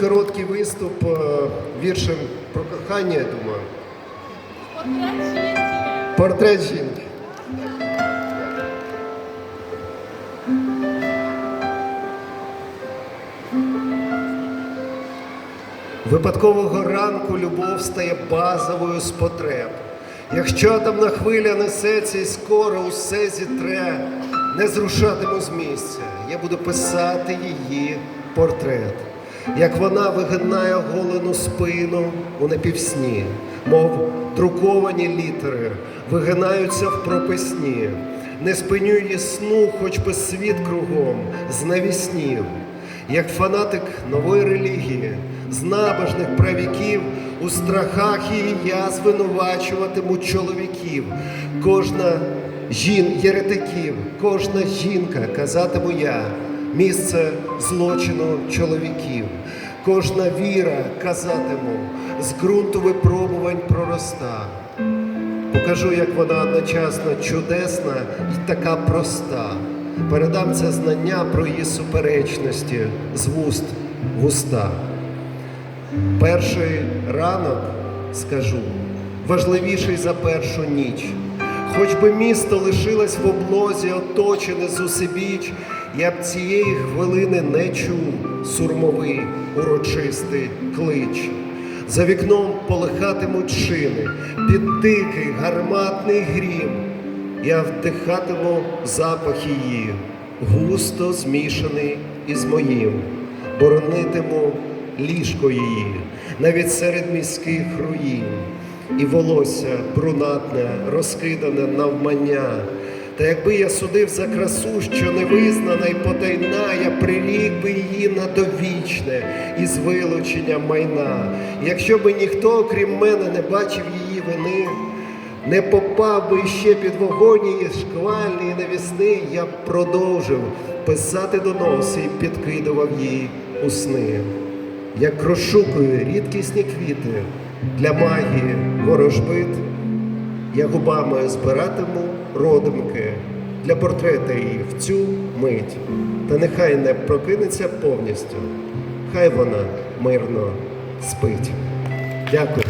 Короткий виступ е, віршем про кохання, я думаю. Портрет Портрет жінки. жінки. Випадкового ранку любов стає базовою з потреб. Якщо атомна хвиля несеться і скоро усе зітре, не зрушатиму з місця. Я буду писати її портрет. Як вона вигинає голену спину у напівсні, мов друковані літери вигинаються в прописні. Не спиню її сну, хоч би світ кругом знавіснів як фанатик нової релігії, з набожних правіків, у страхах її я звинувачуватиму чоловіків. Кожна жін єретиків, кожна жінка, казатиму я, місце злочину чоловіків. Кожна віра, казатиму, з ґрунту випробувань пророста. Покажу, як вона одночасно чудесна і така проста. Передам це знання про її суперечності з вуст в уста. Перший ранок скажу, важливіший за першу ніч. Хоч би місто лишилось в облозі, оточене зусибіч, я б цієї хвилини не чув сурмовий урочистий клич. За вікном полихатимуть шини, під дикий гарматний грім. Я вдихатиму запах її, густо змішаний із моїм, боронитиму ліжко її, навіть серед міських руїн, і волосся брунатне, розкидане навмання. Та якби я судив за красу, що невизнана й потайна, я прирік би її на довічне із вилученням майна. Якщо би ніхто, окрім мене, не бачив її вини, не попав би ще під вогонь її шквальний і навісний, я б продовжив писати доноси і підкидував їй у сни. Як розшукую рідкісні квіти для магії ворожбит, я губами збиратиму родимки для портрета її в цю мить. Та нехай не прокинеться повністю, хай вона мирно спить. Дякую.